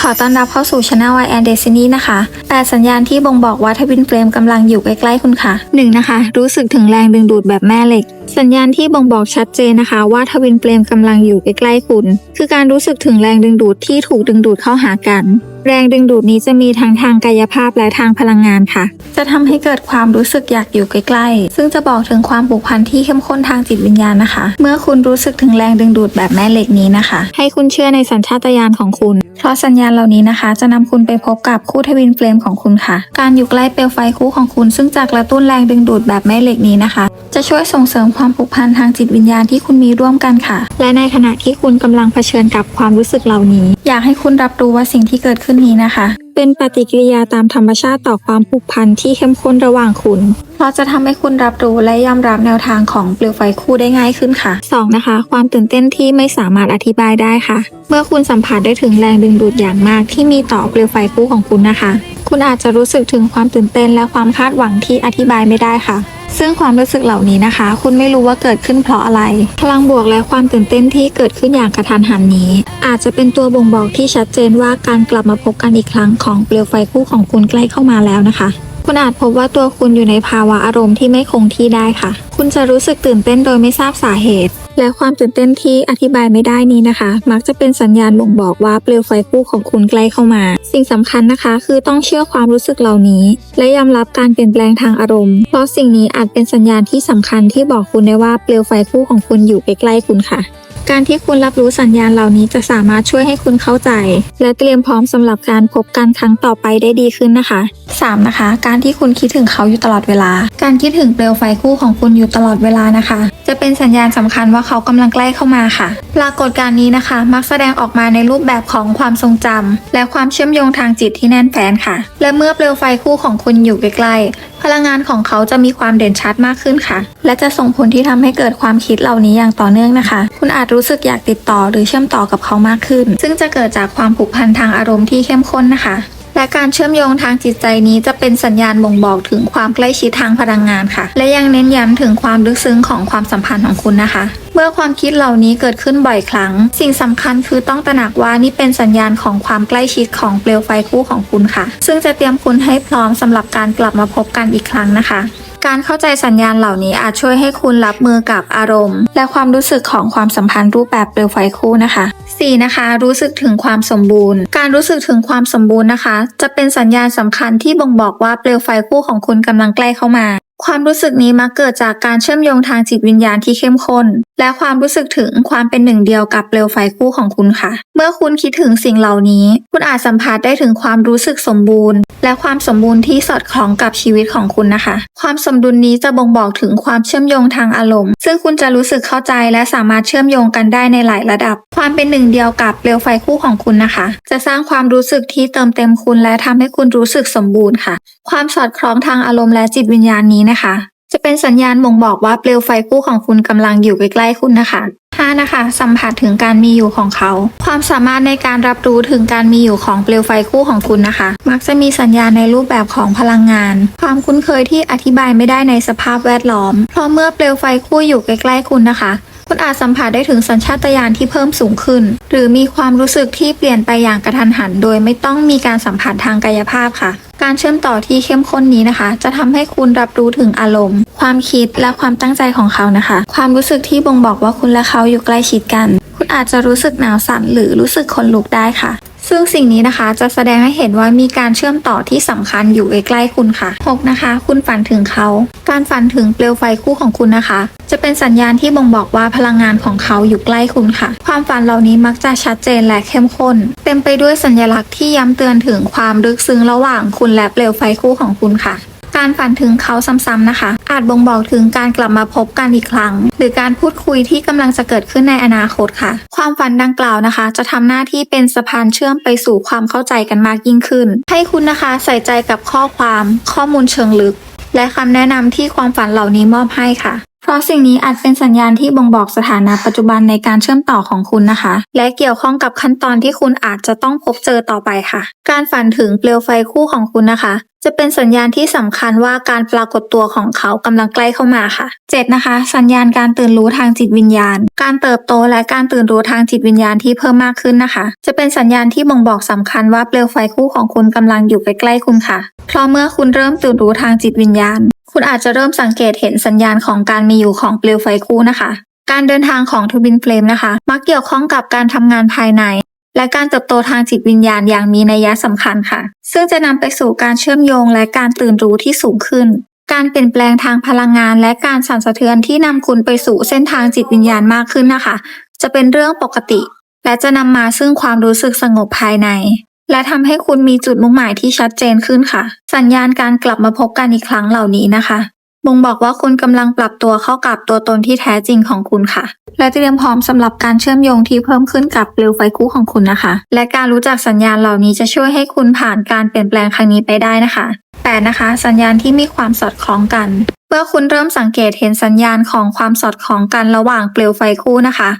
ขอต้อนรับเข้าสู่ช anel I and Destiny นะคะ 8 สัญญาณที่บ่งบอกว่าทวินเฟลมกำลังอยู่ใกล้ๆคุณค่ะ 1. นะคะ รู้สึกถึงแรงดึงดูดแบบแม่เหล็ก สัญญาณที่บ่งบอกชัดเจนนะคะว่าทวินเฟลมกำลังอยู่ใกล้ๆคุณ คือการรู้สึกถึงแรงดึงดูดที่ถูกดึงดูดเข้าหากัน แรงดึงดูดนี้จะมีทั้งทางกายภาพและทางพลังงานค่ะ จะทำให้เกิดความรู้สึกอยากอยู่ใกล้ๆ ซึ่งจะบอกถึงความผูกพันที่เข้มข้นทางจิตวิญญาณนะคะ เมื่อคุณรู้สึกถึงแรงดึงดูดแบบแม่เหล็กนี้นะคะ ให้คุณเชื่อในสัญชาตญาณของคุณเพ ราะสัญญาณเหล่านี้นะคะ จะนำคุณไปพบกับคู่ทวินเฟลมของคุณค่ะ การอยู่ใกล้เปลวไฟคู่ของคุณ ซึ่งจะกระตุ้นแรงดึงดูดแบบแม่เหล็กนี้นะคะ จะช่วยส่งเสริมความผูกพันทางจิตวิญญาณที่คุณมีร่วมกันค่ะ และในขณะที่คุณกำลังเผชิญกับความรู้สึกเหล่านี้ อยากให้คุณรับรู้ว่าสิ่งที่เกิดขึ้นนี้นะคะ เป็นปฏิกิริยาตามธรรมชาติต่อความผูกพันที่เข้มข้นระหว่างคุณ เพราะจะทำให้คุณรับรู้และยอมรับแนวทางของเปลวไฟคู่ได้ง่ายขึ้นค่ะ 2. นะคะ ความตื่นเต้นที่ไม่สามารถอธิบายได้ค่ะ เมื่อคุณสัมผัสได้ถึงแรงดึงดูดอย่างมาก ที่มีต่อเปลวไฟคู่ของคุณนะคะ คุณอาจจะรู้สึกถึงความตื่นเต้นและความคาดหวังที่อธิบายไม่ได้ค่ะ ซึ่งความรู้สึกเหล่านี้นะคะ คุณไม่รู้ว่าเกิดขึ้นเพราะอะไร พลังบวกและความตื่นเต้นที่เกิดขึ้นอย่างกระทันหันนี้ อาจจะเป็นตัวบ่งบอกที่ชัดเจนว่าการกลับมาพบกันอีกครั้งของเปลวไฟคู่ของคุณใกล้เข้ามาแล้วนะคะคุณอาจพบว่าตัวคุณอยู่ในภาวะอารมณ์ที่ไม่คงที่ได้ค่ะ คุณจะรู้สึกตื่นเต้นโดยไม่ทราบสาเหตุ และความตื่นเต้นที่อธิบายไม่ได้นี้นะคะ มักจะเป็นสัญญาณบ่งบอกว่าเปลวไฟคู่ของคุณใกล้เข้ามา สิ่งสำคัญนะคะ คือต้องเชื่อความรู้สึกเหล่านี้ และยอมรับการเปลี่ยนแปลงทางอารมณ์ เพราะสิ่งนี้อาจเป็นสัญญาณที่สำคัญที่บอกคุณได้ว่าเปลวไฟคู่ของคุณอยู่ใกล้ๆคุณค่ะการที่คุณรับรู้สัญญาณเหล่านี้จะสามารถช่วยให้คุณเข้าใจ และเตรียมพร้อมสำหรับการพบกันครั้งต่อไปได้ดีขึ้นนะคะ 3. นะคะ การที่คุณคิดถึงเขาอยู่ตลอดเวลา การคิดถึงเปลวไฟคู่ของคุณอยู่ตลอดเวลานะคะ จะเป็นสัญญาณสำคัญว่าเขากำลังใกล้เข้ามาค่ะ ปรากฏการณ์นี้นะคะ มักแสดงออกมาในรูปแบบของความทรงจำและความเชื่อมโยงทางจิตที่แน่นแฟ้นค่ะ และเมื่อเปลวไฟคู่ของคุณอยู่ใกล้ๆพลังงานของเขาจะมีความเด่นชัดมากขึ้นค่ะ และจะส่งผลที่ทำให้เกิดความคิดเหล่านี้อย่างต่อเนื่องนะคะ คุณอาจรู้สึกอยากติดต่อหรือเชื่อมต่อกับเขามากขึ้น ซึ่งจะเกิดจากความผูกพันทางอารมณ์ที่เข้มข้นนะคะ และการเชื่อมโยงทางจิตใจนี้จะเป็นสัญญาณบ่งบอกถึงความใกล้ชิดทางพลังงานค่ะ และยังเน้นย้ำถึงความลึกซึ้งของความสัมพันธ์ของคุณนะคะ เมื่อความคิดเหล่านี้เกิดขึ้นบ่อยครั้ง สิ่งสำคัญคือต้องตระหนักว่านี่เป็นสัญญาณของความใกล้ชิดของเปลวไฟคู่ของคุณค่ะ ซึ่งจะเตรียมคุณให้พร้อมสำหรับการกลับมาพบกันอีกครั้งนะคะการเข้าใจสัญญาณเหล่านี้อาจช่วยให้คุณรับมือกับอารมณ์ และความรู้สึกของความสัมพันธ์รูปแบบเปลวไฟคู่นะคะ 4. นะคะ รู้สึกถึงความสมบูรณ์ การรู้สึกถึงความสมบูรณ์นะคะ จะเป็นสัญญาณสำคัญที่บ่งบอกว่าเปลวไฟคู่ของคุณกำลังใกล้เข้ามา ความรู้สึกนี้มักเกิดจากการเชื่อมโยงทางจิตวิญญาณที่เข้มข้น และความรู้สึกถึงความเป็นหนึ่งเดียวกับเปลวไฟคู่ของคุณค่ะ เมื่อคุณคิดถึงสิ่งเหล่านี้ คุณอาจสัมผัสได้ถึงความรู้สึกสมบูรณ์ และความสมบูรณ์ที่สอดคล้องกับชีวิตของคุณนะคะ ความสมดุลนี้จะบ่งบอกถึงความเชื่อมโยงทางอารมณ์ ซึ่งคุณจะรู้สึกเข้าใจและสามารถเชื่อมโยงกันได้ในหลายระดับ ความเป็นหนึ่งเดียวกับเปลวไฟคู่ของคุณนะคะ จะสร้างความรู้สึกที่เติมเต็มคุณและทำให้คุณรู้สึกสมบูรณ์ค่ะ ความสอดคล้องทางอารมณ์และจิตวิญญาณนี้นะคะ จะเป็นสัญญาณบ่งบอกว่าเปลวไฟคู่ของคุณกำลังอยู่ใกล้ๆคุณนะคะ 5. นะคะ สัมผัสถึงการมีอยู่ของเขา ความสามารถในการรับรู้ถึงการมีอยู่ของเปลวไฟคู่ของคุณนะคะ มักจะมีสัญญาณในรูปแบบของพลังงาน ความคุ้นเคยที่อธิบายไม่ได้ในสภาพแวดล้อม เพราะเมื่อเปลวไฟคู่อยู่ใกล้ๆคุณนะคะ คุณอาจสัมผัสได้ถึงสัญชาตญาณที่เพิ่มสูงขึ้น หรือมีความรู้สึกที่เปลี่ยนไปอย่างกระทันหัน โดยไม่ต้องมีการสัมผัสทางกายภาพค่ะ การเชื่อมต่อที่เข้มข้นนี้นะคะ จะทำให้คุณรับรู้ถึงอารมณ์ ความคิดและความตั้งใจของเขานะคะ ความรู้สึกที่บ่งบอกว่าคุณและเขาอยู่ใกล้ชิดกัน คุณอาจจะรู้สึกหนาวสั่นหรือรู้สึกขนลุกได้ค่ะ ซึ่งสิ่งนี้นะคะจะแสดงให้เห็นว่ามีการเชื่อมต่อที่สำคัญอยู่ใกล้ๆคุณค่ะ 6. นะคะ คุณฝันถึงเขา การฝันถึงเปลวไฟคู่ของคุณนะคะ จะเป็นสัญญาณที่บ่งบอกว่าพลังงานของเขาอยู่ใกล้คุณค่ะ ความฝันเหล่านี้มักจะชัดเจนและเข้มข้น เต็มไปด้วยสัญลักษณ์ที่ย้ำเตือนถึงความลึกซึ้งระหว่างคุณและเปลวไฟคู่ของคุณค่ะ การฝันถึงเขาซ้ำๆนะคะ อาจบ่งบอกถึงการกลับมาพบกันอีกครั้ง หรือการพูดคุยที่กำลังจะเกิดขึ้นในอนาคตค่ะ ความฝันดังกล่าวนะคะ จะทำหน้าที่เป็นสะพานเชื่อมไปสู่ความเข้าใจกันมากยิ่งขึ้น ให้คุณนะคะใส่ใจกับข้อความ ข้อมูลเชิงลึก และคำแนะนำที่ความฝันเหล่านี้มอบให้ค่ะ เพราะสิ่งนี้อาจเป็นสัญญาณที่บ่งบอกสถานะปัจจุบันในการเชื่อมต่อของคุณนะคะ และเกี่ยวข้องกับขั้นตอนที่คุณอาจจะต้องพบเจอต่อไปค่ะ การฝันถึงเปลวไฟคู่ของคุณนะคะ จะเป็นสัญญาณที่สำคัญว่าการปรากฏตัวของเขากำลังใกล้เข้ามาค่ะ 7. นะคะ สัญญาณการตื่นรู้ทางจิตวิญญาณ การเติบโตและการตื่นรู้ทางจิตวิญญาณที่เพิ่มมากขึ้นนะคะ จะเป็นสัญญาณที่บ่งบอกสำคัญว่าเปลวไฟคู่ของคุณกำลังอยู่ใกล้ๆคุณค่ะเพราะเมื่อคุณเริ่มตื่นรู้ทางจิตวิญญาณ คุณอาจจะเริ่มสังเกตเห็นสัญญาณของการมีอยู่ของเปลวไฟคู่นะคะ การเดินทางของทวินเฟลมนะคะ มักเกี่ยวข้องกับการทำงานภายใน และการเติบโตทางจิตวิญญาณอย่างมีนัยสำคัญค่ะ ซึ่งจะนำไปสู่การเชื่อมโยงและการตื่นรู้ที่สูงขึ้นการเปลี่ยนแปลงทางพลังงานและการสั่นสะเทือนที่นำคุณไปสู่เส้นทางจิตวิญญาณมากขึ้นนะคะ จะเป็นเรื่องปกติ และจะนำมาซึ่งความรู้สึกสงบภายใน และทำให้คุณมีจุดมุ่งหมายที่ชัดเจนขึ้นค่ะ สัญญาณการกลับมาพบกันอีกครั้งเหล่านี้นะคะบ่งบอกว่าคุณกำลังปรับตัวเข้ากับตัวตนที่แท้จริงของคุณค่ะ และเตรียมพร้อมสำหรับการเชื่อมโยงที่เพิ่มขึ้นกับเปลวไฟคู่ของคุณนะคะ และการรู้จักสัญญาณเหล่านี้จะช่วยให้คุณผ่านการเปลี่ยนแปลงครั้งนี้ไปได้นะคะ 8. นะคะสัญญาณที่มีความสอดคล้องกัน เมื่อคุณเริ่มสังเกตเห็นสัญญาณของความสอดคล้องกันระหว่างเปลวไฟคู่นะคะ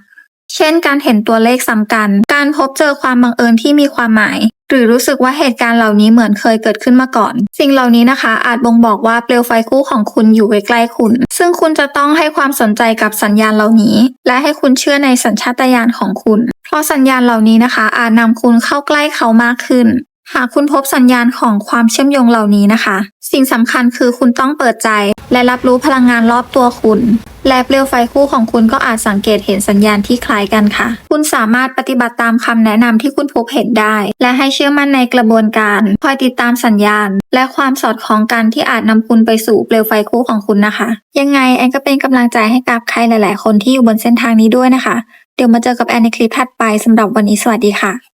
เช่น การเห็นตัวเลขซ้ำกัน การพบเจอความบังเอิญที่มีความหมาย หรือรู้สึกว่าเหตุการณ์เหล่านี้เหมือนเคยเกิดขึ้นมาก่อน สิ่งเหล่านี้นะคะ อาจบ่งบอกว่าเปลวไฟคู่ของคุณอยู่ใกล้ๆคุณ ซึ่งคุณจะต้องให้ความสนใจกับสัญญาณเหล่านี้ และให้คุณเชื่อในสัญชาตญาณของคุณ เพราะสัญญาณเหล่านี้นะคะ อาจนำคุณเข้าใกล้เขามากขึ้น หากคุณพบสัญญาณของความเชื่อมโยงเหล่านี้นะคะ สิ่งสำคัญคือคุณต้องเปิดใจ และรับรู้พลังงานรอบตัวคุณ และเปลวไฟคู่ของคุณก็อาจสังเกตเห็นสัญญาณที่คล้ายกันค่ะ คุณสามารถปฏิบัติตามคำแนะนำที่คุณพบเห็นได้ และให้เชื่อมั่นในกระบวนการ คอยติดตามสัญญาณ และความสอดคล้องกันที่อาจนำคุณไปสู่เปลวไฟคู่ของคุณนะคะ ยังไงแอนก็เป็นกำลังใจให้กับใครหลาย ๆ คนที่อยู่บนเส้นทางนี้ด้วยนะคะ เดี๋ยวมาเจอกับแอนในคลิปถัดไปสำหรับวันนี้สวัสดีค่ะ